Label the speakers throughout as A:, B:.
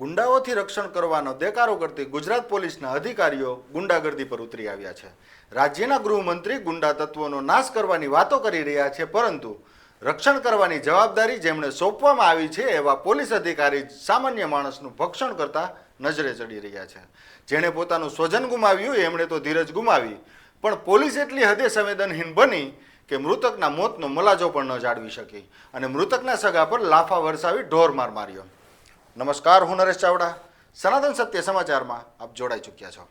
A: ગુંડાઓથી રક્ષણ કરવાનો દેકારો કરતી ગુજરાત પોલીસના અધિકારીઓ ગુંડાગર્દી પર ઉતરી આવ્યા છે. રાજ્યના ગૃહમંત્રી ગુંડા તત્વોનો નાશ કરવાની વાતો કરી રહ્યા છે, પરંતુ રક્ષણ કરવાની જવાબદારી જેમણે સોંપવામાં આવી છે એવા પોલીસ અધિકારી સામાન્ય માણસનું ભક્ષણ કરતા નજરે ચડી રહ્યા છે. જેણે પોતાનું સ્વજન ગુમાવ્યું, એમણે તો ધીરજ ગુમાવી. પણ પોલીસ એટલી હદે સંવેદનહીન બની કે મૃતકના મોતનો મલાજો પણ ન જાળવી શકી અને મૃતકના સગા પર લાફા વરસાવી ઢોર માર માર્યો. નમસ્કાર, હું નરેશ ચાવડા. સનાતન સત્ય સમાચારમાં આપ જોડાઈ ચૂક્યા છો.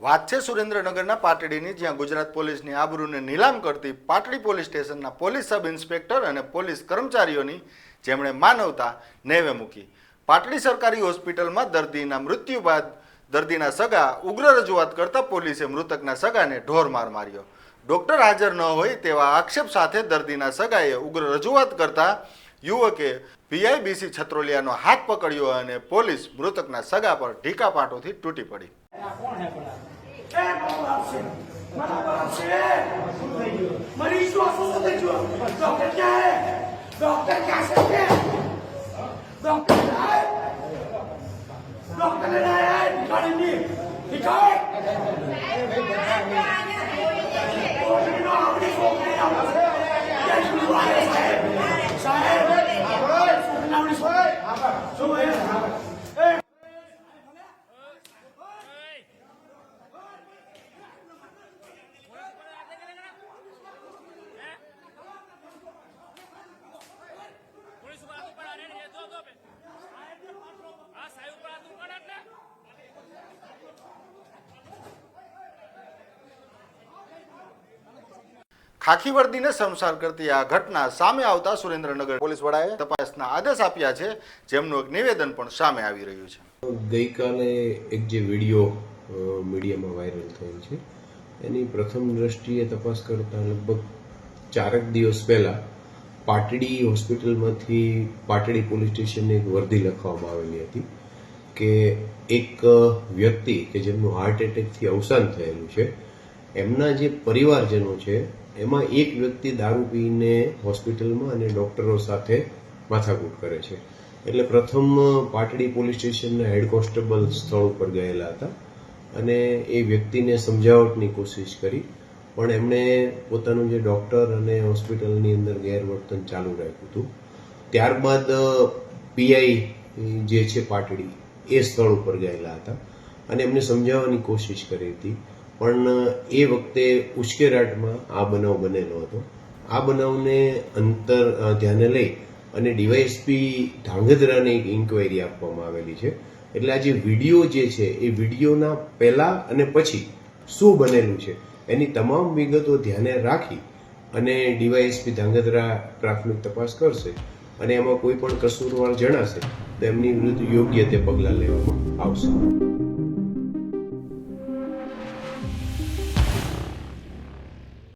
A: વાત છે સુરેન્દ્રનગરના પાટડીની, જ્યાં ગુજરાત પોલીસની આબરૂને નીલામ કરતી પાટડી પોલીસ સ્ટેશનના પોલીસ સબ ઇન્સ્પેક્ટર અને પોલીસ કર્મચારીઓની જેમણે માનવતા નેવે મૂકી. પાટડી સરકારી હોસ્પિટલમાં દર્દીના મૃત્યુ બાદ દર્દીના સગા ઉગ્ર રજૂઆત કરતા પોલીસે મૃતકના સગાને ઢોર માર માર્યો. ડોક્ટર હાજર ન હોય તેવા આક્ષેપ સાથે દર્દીના સગાએ ઉગ્ર રજૂઆત કરતા યુવકે પીઆઈબીસી છત્રોલિયાનો હાથ પકડ્યો અને પોલીસ મૃતકના સગા પર ઢીકા પાટોથી તૂટી પડી.
B: ડોક્ટર ક્યાં હે ડોક્ટર ક્યાં છે કે ડોક્ટર આય ડોક્ટર ને આય ભિખારી ની ભિખારી છોકરીનો આપણી છોકરી આવે છે એ શું આવે સાહેબ સાહેબ છોકરી આપણી છોકરી શું એ
C: પોલીસ ઉપર હાથ ઉપર આને ને જો જો બે હા સાહેબ ઉપર હાથ ઉપર એટલે
A: ખાખી વર્દીને સંસાર કરતી આ ઘટના સામે આવતા સુરેન્દ્રનગર પોલીસ વડાએ તપાસના આદેશ આપ્યા છે, જેમનું એક નિવેદન પણ સામે આવી રહ્યું છે.
D: ગઈકાલે એક જે વીડિયો મીડિયામાં વાયરલ થયેલ છે, એની પ્રથમ દ્રષ્ટિએ તપાસ કરતા લગભગ ચારેક દિવસ પહેલા પાટડી હોસ્પિટલમાંથી પાટડી પોલીસ સ્ટેશનની એક વર્દી લખવામાં આવેલી હતી કે એક વ્યક્તિ કે જેમનું હાર્ટ એટેકથી અવસાન થયેલું છે, એમના જે પરિવારજનો છે એમાં એક વ્યક્તિ દારૂ પીને હોસ્પિટલમાં અને ડોક્ટરો સાથે માથાકૂટ કરે છે. એટલે પ્રથમ પાટડી પોલીસ સ્ટેશનના હેડ કોન્સ્ટેબલ સ્થળ ઉપર ગયેલા હતા અને એ વ્યક્તિને સમજાવટની કોશિશ કરી, પણ એમણે પોતાનું જે ડૉક્ટર અને હોસ્પિટલની અંદર ગેરવર્તન ચાલુ રાખ્યું હતું. ત્યારબાદ પીઆઈ જે છે પાટડી, એ સ્થળ ઉપર ગયેલા હતા અને એમને સમજાવવાની કોશિશ કરી હતી પણ એ વખતે ઉશ્કેરાટમાં આ બનાવ બનેલો હતો. આ બનાવને અંતર ધ્યાને લઈ અને ડીવાયએસપી ધાંગધ્રાને એક ઇન્કવાયરી આપવામાં આવેલી છે. એટલે આ જે વીડિયો જે છે, એ વિડીયોના પહેલા અને પછી શું બનેલું છે, એની તમામ વિગતો ધ્યાને રાખી અને ડીવાયએસપી ધાંગધ્રા પ્રાથમિક તપાસ કરશે અને એમાં કોઈ પણ કસૂરવાર જણાશે તો એમની વિરુદ્ધ યોગ્ય તે પગલાં લેવામાં આવશે.